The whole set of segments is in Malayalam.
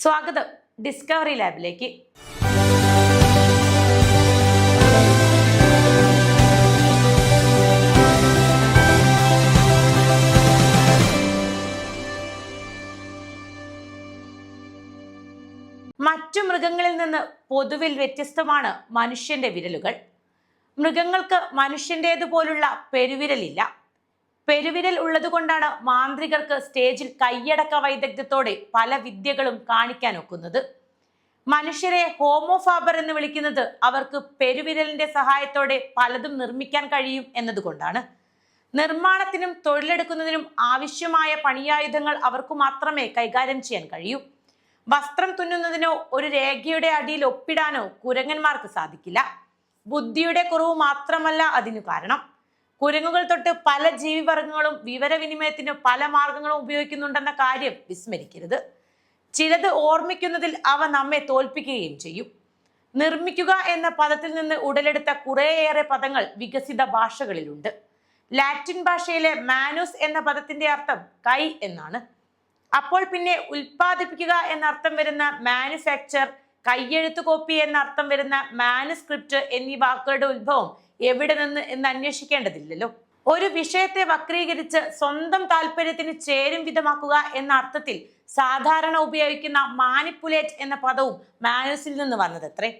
സ്വാഗതം ഡിസ്കവറി ലാബിലേക്ക്. മറ്റു മൃഗങ്ങളിൽ നിന്ന് പൊതുവിൽ വ്യത്യസ്തമാണ് മനുഷ്യന്റെ വിരലുകൾ. മൃഗങ്ങൾക്ക് മനുഷ്യന്റേതുപോലുള്ള പെരുവിരലില്ല. പെരുവിരൽ ഉള്ളതുകൊണ്ടാണ് മാന്ത്രികർക്ക് സ്റ്റേജിൽ കയ്യടക്ക വൈദഗ്ധ്യത്തോടെ പല വിദ്യകളും കാണിക്കാൻ ഒക്കുന്നത്. മനുഷ്യരെ ഹോമോഫാബർ എന്ന് വിളിക്കുന്നത് അവർക്ക് പെരുവിരലിന്റെ സഹായത്തോടെ പലതും നിർമ്മിക്കാൻ കഴിയും എന്നതുകൊണ്ടാണ്. നിർമ്മാണത്തിനും തൊഴിലെടുക്കുന്നതിനും ആവശ്യമായ പണിയായുധങ്ങൾ അവർക്ക് മാത്രമേ കൈകാര്യം ചെയ്യാൻ കഴിയൂ. വസ്ത്രം തുന്നുന്നതിനോ ഒരു രേഖയുടെ അടിയിൽ ഒപ്പിടാനോ കുരങ്ങന്മാർക്ക് സാധിക്കില്ല. ബുദ്ധിയുടെ കുറവ് മാത്രമല്ല അതിനു കാരണം. കുരങ്ങുകൾ തൊട്ട് പല ജീവിവർഗങ്ങളും വിവരവിനിമയത്തിന് പല മാർഗങ്ങളും ഉപയോഗിക്കുന്നുണ്ടെന്ന കാര്യം വിസ്മരിക്കരുത്. ചിലത് ഓർമ്മിക്കുന്നതിൽ അവ നമ്മെ തോൽപ്പിക്കുകയും ചെയ്യും. നിർമ്മിക്കുക എന്ന പദത്തിൽ നിന്ന് ഉടലെടുത്ത കുറേയേറെ പദങ്ങൾ വികസിത ഭാഷകളിലുണ്ട്. ലാറ്റിൻ ഭാഷയിലെ മാനുസ് എന്ന പദത്തിന്റെ അർത്ഥം കൈ എന്നാണ്. അപ്പോൾ പിന്നെ ഉൽപ്പാദിപ്പിക്കുക എന്നർത്ഥം വരുന്ന മാനുഫാക്ചർ കയ്യെഴുത്ത് കോപ്പി എന്നർത്ഥം വരുന്ന മാനുസ്ക്രിപ്റ്റ് എന്നീ വാക്കുകളുടെ ഉത്ഭവം എവിടെ നിന്ന് എന്ന് അന്വേഷിക്കേണ്ടതില്ലല്ലോ. ഒരു വിഷയത്തെ വക്രീകരിച്ച് സ്വന്തം താല്പര്യത്തിന് ചേരും വിധമാക്കുക എന്ന അർത്ഥത്തിൽ സാധാരണ ഉപയോഗിക്കുന്ന മാനിപ്പുലേറ്റ് എന്ന പദവും മാനുസിൽ നിന്ന് വന്നതത്രേ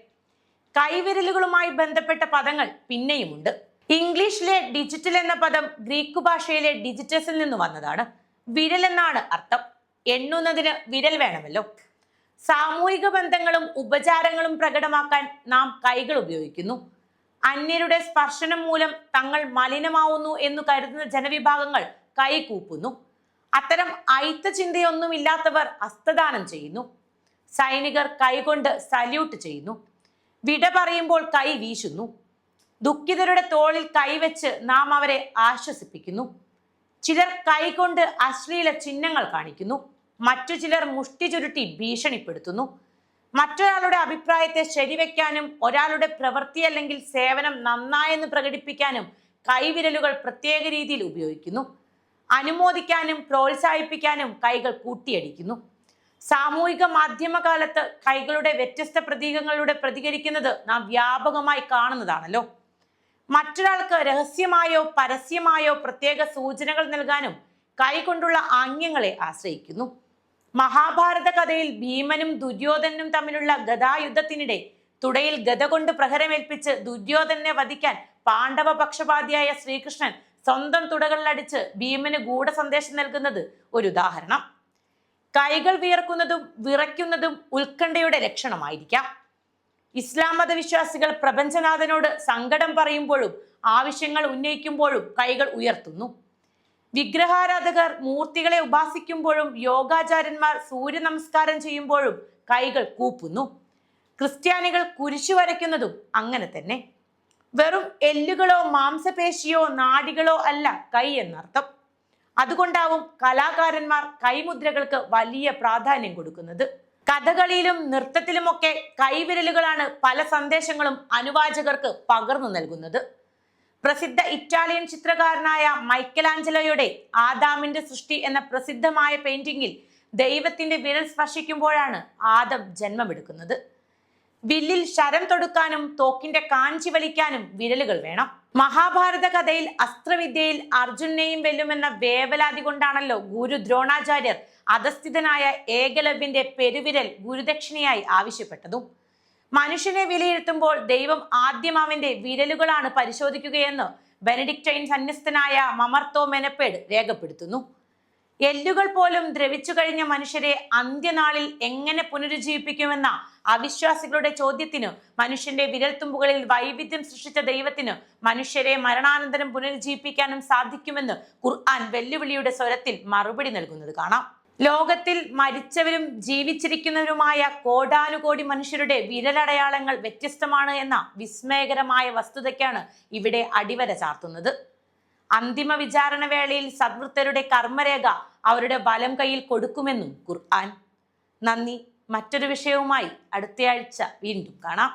കൈവിരലുകളുമായി ബന്ധപ്പെട്ട പദങ്ങൾ പിന്നെയുമുണ്ട്. ഇംഗ്ലീഷിലെ ഡിജിറ്റൽ എന്ന പദം ഗ്രീക്ക് ഭാഷയിലെ ഡിജിറ്റസിൽ നിന്ന് വന്നതാണ്. വിരൽ എന്നാണ് അർത്ഥം. എണ്ണുന്നതിന് വിരൽ വേണമല്ലോ. സാമൂഹിക ബന്ധങ്ങളും ഉപചാരങ്ങളും പ്രകടമാക്കാൻ നാം കൈകൾ ഉപയോഗിക്കുന്നു. അന്യരുടെ സ്പർശനം മൂലം തങ്ങൾ മലിനമാവുന്നു എന്ന് കരുതുന്ന ജനവിഭാഗങ്ങൾ കൈകൂപ്പുന്നു. അത്തരം ഐത്ത ചിന്തയൊന്നുമില്ലാത്തവർ ഹസ്തദാനം ചെയ്യുന്നു. സൈനികർ കൈകൊണ്ട് സല്യൂട്ട് ചെയ്യുന്നു. വിട പറയുമ്പോൾ കൈ വീശുന്നു. ദുഃഖിതരുടെ തോളിൽ കൈവച്ച് നാം അവരെ ആശ്വസിപ്പിക്കുന്നു. ചിലർ കൈകൊണ്ട് അശ്ലീല ചിഹ്നങ്ങൾ കാണിക്കുന്നു. മറ്റു ചിലർ മുഷ്ടി ചുരുട്ടി ഭീഷണിപ്പെടുത്തുന്നു. മറ്റൊരാളുടെ അഭിപ്രായത്തെ ശരിവെക്കാനും ഒരാളുടെ പ്രവൃത്തി അല്ലെങ്കിൽ സേവനം നന്നായെന്ന് പ്രകടിപ്പിക്കാനും കൈവിരലുകൾ പ്രത്യേക രീതിയിൽ ഉപയോഗിക്കുന്നു. അനുമോദിക്കാനും പ്രോത്സാഹിപ്പിക്കാനും കൈകൾ കൂട്ടിയടിക്കുന്നു. സാമൂഹിക മാധ്യമകാലത്ത് കൈകളുടെ വ്യത്യസ്ത പ്രതീകങ്ങളിലൂടെ പ്രതികരിക്കുന്നത് നാം വ്യാപകമായി കാണുന്നതാണല്ലോ. മറ്റൊരാൾക്ക് രഹസ്യമായോ പരസ്യമായോ പ്രത്യേക സൂചനകൾ നൽകാനും കൈകൊണ്ടുള്ള ആംഗ്യങ്ങളെ ആശ്രയിക്കുന്നു. മഹാഭാരത കഥയിൽ ഭീമനും ദുര്യോധനും തമ്മിലുള്ള ഗതായുദ്ധത്തിനിടെ തുടയിൽ ഗത കൊണ്ട് പ്രഹരമേൽപ്പിച്ച് ദുര്യോധനെ വധിക്കാൻ പാണ്ഡവ പക്ഷപാതിയായ ശ്രീകൃഷ്ണൻ സ്വന്തം തുടകളിലടിച്ച് ഭീമന് ഗൂഢസന്ദേശം നൽകുന്നത് ഒരു ഉദാഹരണം. കൈകൾ വിയർക്കുന്നതും വിറയ്ക്കുന്നതും ഉത്കണ്ഠയുടെ ലക്ഷണമായിരിക്കാം. ഇസ്ലാം മതവിശ്വാസികൾ പ്രപഞ്ചനാഥനോട് സങ്കടം പറയുമ്പോഴും ആവശ്യങ്ങൾ ഉന്നയിക്കുമ്പോഴും കൈകൾ ഉയർത്തുന്നു. വിഗ്രഹാരാധകർ മൂർത്തികളെ ഉപാസിക്കുമ്പോഴും യോഗാചാര്യന്മാർ സൂര്യ നമസ്കാരം ചെയ്യുമ്പോഴും കൈകൾ കൂപ്പുന്നു. ക്രിസ്ത്യാനികൾ കുരിശു വരയ്ക്കുന്നതും അങ്ങനെ തന്നെ. വെറും എല്ലുകളോ മാംസപേശിയോ നാടികളോ അല്ല കൈ എന്നർത്ഥം. അതുകൊണ്ടാവും കലാകാരന്മാർ കൈമുദ്രകൾക്ക് വലിയ പ്രാധാന്യം കൊടുക്കുന്നത്. കഥകളിയിലും നൃത്തത്തിലുമൊക്കെ കൈവിരലുകളാണ് പല സന്ദേശങ്ങളും അനുവാചകർക്ക് പകർന്നു നൽകുന്നത്. പ്രസിദ്ധ ഇറ്റാലിയൻ ചിത്രകാരനായ മൈക്കലാഞ്ചലോയുടെ ആദാമിന്റെ സൃഷ്ടി എന്ന പ്രസിദ്ധമായ പെയിന്റിംഗിൽ ദൈവത്തിന്റെ വിരൽ സ്പർശിക്കുമ്പോഴാണ് ആദം ജന്മമെടുക്കുന്നത്. വില്ലിൽ ശരം തൊടുക്കാനും തോക്കിന്റെ കാഞ്ചി വലിക്കാനും വിരലുകൾ വേണം. മഹാഭാരത കഥയിൽ അസ്ത്രവിദ്യയിൽ അർജുനെയും വെല്ലുമെന്ന വേവലാതി കൊണ്ടാണല്ലോ ഗുരു ദ്രോണാചാര്യർ അധസ്ഥിതനായ ഏകലവ്യന്റെ പെരുവിരൽ ഗുരുദക്ഷിണയായി ആവശ്യപ്പെട്ടതും. മനുഷ്യനെ വിലയിരുത്തുമ്പോൾ ദൈവം ആദ്യം അവന്റെ വിരലുകളാണ് പരിശോധിക്കുകയെന്ന് ബെനഡിക്റ്റൈൻ സന്യസ്തനായ മമർത്തോ മെനപ്പേഡ് രേഖപ്പെടുത്തുന്നു. എല്ലുകൾ പോലും ദ്രവിച്ചു കഴിഞ്ഞ മനുഷ്യരെ അന്ത്യനാളിൽ എങ്ങനെ പുനരുജ്ജീവിപ്പിക്കുമെന്ന അവിശ്വാസികളുടെ ചോദ്യത്തിന് മനുഷ്യന്റെ വിരൽത്തുമ്പുകളിൽ വൈവിധ്യം സൃഷ്ടിച്ച ദൈവത്തിന് മനുഷ്യരെ മരണാനന്തരം പുനരുജ്ജീവിപ്പിക്കാനും സാധിക്കുമെന്ന് ഖുർആൻ വെല്ലുവിളിയുടെ സ്വരത്തിൽ മറുപടി നൽകുന്നത് കാണാം. ലോകത്തിൽ മരിച്ചവരും ജീവിച്ചിരിക്കുന്നവരുമായ കോടാനുകോടി മനുഷ്യരുടെ വിരലടയാളങ്ങൾ വ്യത്യസ്തമാണ് എന്ന വിസ്മയകരമായ വസ്തുതയ്ക്കാണ് ഇവിടെ അടിവര ചാർത്തുന്നത്. അന്തിമ വിചാരണ വേളയിൽ സദ്വൃത്തരുടെ കർമ്മരേഖ അവരുടെ വലം കയ്യിൽ കൊടുക്കുമെന്നും ഖുർആൻ. നന്ദി. മറ്റൊരു വിഷയവുമായി അടുത്തയാഴ്ച വീണ്ടും കാണാം.